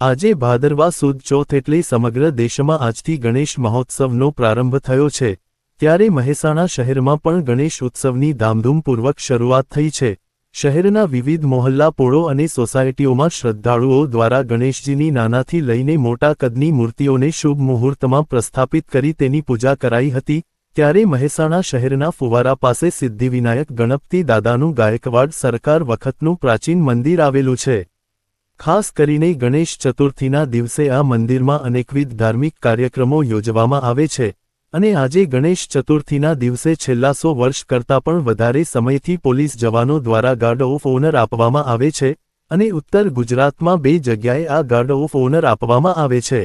આજે ભાદરવા સુદ ચોથ એટલે સમગ્ર દેશમાં આજથી ગણેશ મહોત્સવનો પ્રારંભ થયો છે. ત્યારે મહેસાણા શહેરમાં પણ ગણેશ ઉત્સવની ધામધૂમપૂર્વક શરૂઆત થઈ છે. શહેરના વિવિધ મોહલ્લા પોળો અને સોસાયટીઓમાં શ્રદ્ધાળુઓ દ્વારા ગણેશજીની નાનાથી લઈને મોટા કદની મૂર્તિઓને શુભ મુહૂર્તમાં પ્રસ્થાપિત કરી તેની પૂજા કરાઈ હતી. ત્યારે મહેસાણા શહેરના ફુવારા પાસે સિદ્ધિવિનાયક ગણપતિ દાદાનું ગાયકવાડ સરકાર વખતનું પ્રાચીન મંદિર આવેલું છે. ખાસ કરીને ગણેશ ચતુર્થીના દિવસે આ મંદિરમાં અનેકવિધ ધાર્મિક કાર્યક્રમો યોજવામાં આવે છે અને આજે ગણેશ ચતુર્થીના દિવસે છેલ્લા સો વર્ષ કરતાં પણ વધારે સમયથી પોલીસ જવાનો દ્વારા ગાર્ડ ઓફ ઓનર આપવામાં આવે છે અને ઉત્તર ગુજરાતમાં બે જગ્યાએ આ ગાર્ડ ઓફ ઓનર આપવામાં આવે છે.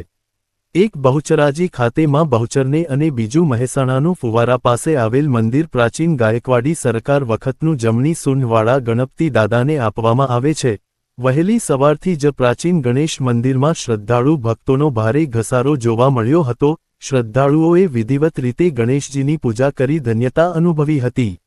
એક બહુચરાજી ખાતે માં બહુચરને અને બીજું મહેસાણાનું ફુવારા પાસે આવેલ મંદિર પ્રાચીન ગાયકવાડી સરકાર વખતનું જમણી સૂંઢવાળા ગણપતિ દાદાને આપવામાં આવે છે. વહેલી સવારથી જ પ્રાચીન ગણેશ મંદિરમાં શ્રદ્ધાળુ ભક્તોનો ભારે ઘસારો જોવા મળ્યો હતો. શ્રદ્ધાળુઓએ વિધિવત રીતે ગણેશજીની પૂજા કરી ધન્યતા અનુભવી હતી.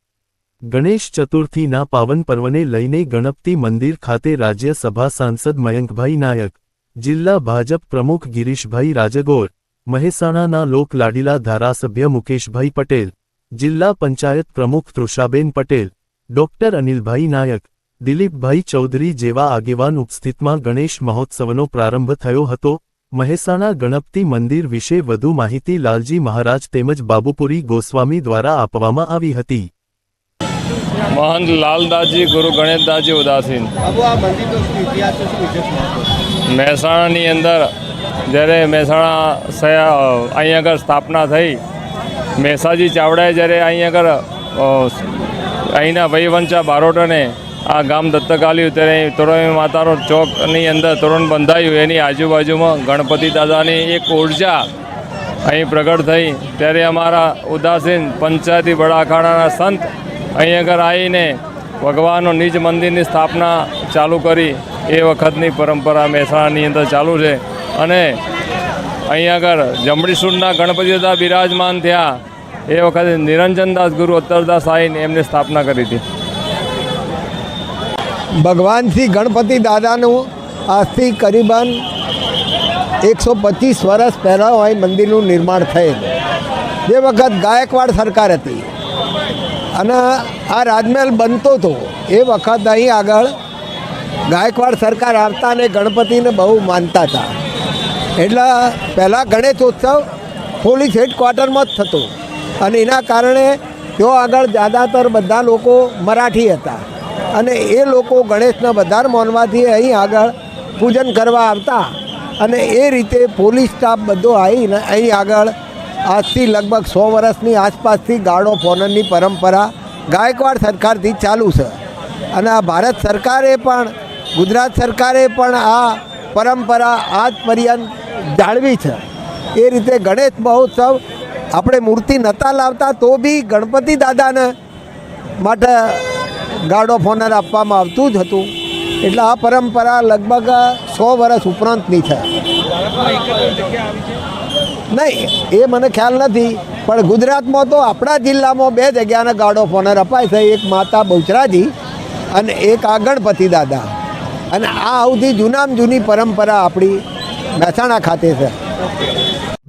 ગણેશ ચતુર્થીના પાવન પર્વને લઈને ગણપતિ મંદિર ખાતે રાજ્યસભા સાંસદ મયંકભાઈ નાયક, જિલ્લા ભાજપ પ્રમુખ ગિરીશભાઈ રાજગોર, મહેસાણાના લોકલાડીલા ધારાસભ્ય મુકેશભાઈ પટેલ, જિલ્લા પંચાયત પ્રમુખ તૃષાબેન પટેલ, ડોક્ટર અનિલભાઈ નાયક દિલીપભાઈ ચૌધરી જેવા આગેવાન ઉપસ્થિતમાં ગણેશ મહોત્સવનો પ્રારંભ થયો હતો. મહેસાણા ગણપતિ મંદિર વિશે વધુ માહિતી લાલજી મહારાજ તેમજ બાબુપુરી ગોસ્વામી દ્વારા આપવામાં આવી હતી. મહંત લાલદાસજી ગુરુ ગણેશદાસજી ઉદાસીન. મહેસાણાની અંદર જ્યારે મહેસાણા અહીં આગળ સ્થાપના થઈ મહેસાજી ચાવડાએ જ્યારે અહીં આગળ અહીંના વહીવંચા બારોટને આ ગામ દત્તક આવ્યું ત્યારે તોરણ માતાનો ચોકની અંદર તોરણ બંધાયું. એની આજુબાજુમાં ગણપતિ દાદાની એક ઊર્જા અહીં પ્રગટ થઈ. ત્યારે અમારા ઉદાસીન પંચાયતી બડાખાણાના સંત અહીં આગળ આવીને ભગવાનનો નિજ મંદિરની સ્થાપના ચાલુ કરી. એ વખતની પરંપરા મહેસાણાની અંદર ચાલુ છે. અને અહીં આગળ જમડીસુરના ગણપતિ દાદા બિરાજમાન થયા. એ વખતે નિરંજનદાસ ગુરુ અત્તરદાસ આવીને એમની સ્થાપના કરી હતી. ભગવાન શ્રી ગણપતિ દાદાનું આજથી કરીબન એકસો પચીસ વર્ષ પહેલાં અહીં મંદિરનું નિર્માણ થયેલ. જે વખત ગાયકવાડ સરકાર હતી અને આ રાજમહેલ બનતો હતો, એ વખત અહીં આગળ ગાયકવાડ સરકાર આવતા અને ગણપતિને બહુ માનતા હતા. એટલે પહેલાં ગણેશોત્સવ પોલીસ હેડક્વાર્ટરમાં જ થતો અને એના કારણે તેઓ આગળ જ્યાદાતર બધા લોકો મરાઠી હતા. અને એ લોકો ગણેશના વધારે માનવાથી અહીં આગળ પૂજન કરવા આવતા. અને એ રીતે પોલીસ સ્ટાફ બધો આવીને અહીં આગળ આજથી લગભગ સો વર્ષની આસપાસથી ગાળો ફોનનની પરંપરા ગાયકવાડ સરકારથી ચાલુ છે. અને આ ભારત સરકારે પણ, ગુજરાત સરકારે પણ આ પરંપરા આજ પર્યંત જાળવી છે. એ રીતે ગણેશ મહોત્સવ આપણે મૂર્તિ નહોતા લાવતા તો બી ગણપતિ દાદાને માટે ગાર્ડ ઓફ ઓનર આપવામાં આવતું જ હતું. એટલે આ પરંપરા લગભગ સો વર્ષ ઉપરાંતની છે. નહીં, એ મને ખ્યાલ નથી, પણ ગુજરાતમાં તો આપણા જિલ્લામાં બે જગ્યાના ગાર્ડ ઓફ ઓનર અપાય છે, એક માતા બહુચરાજી અને એક આ ગણપતિ દાદા. અને આ સૌથી જૂનામાં જૂની પરંપરા આપણી મહેસાણા ખાતે છે.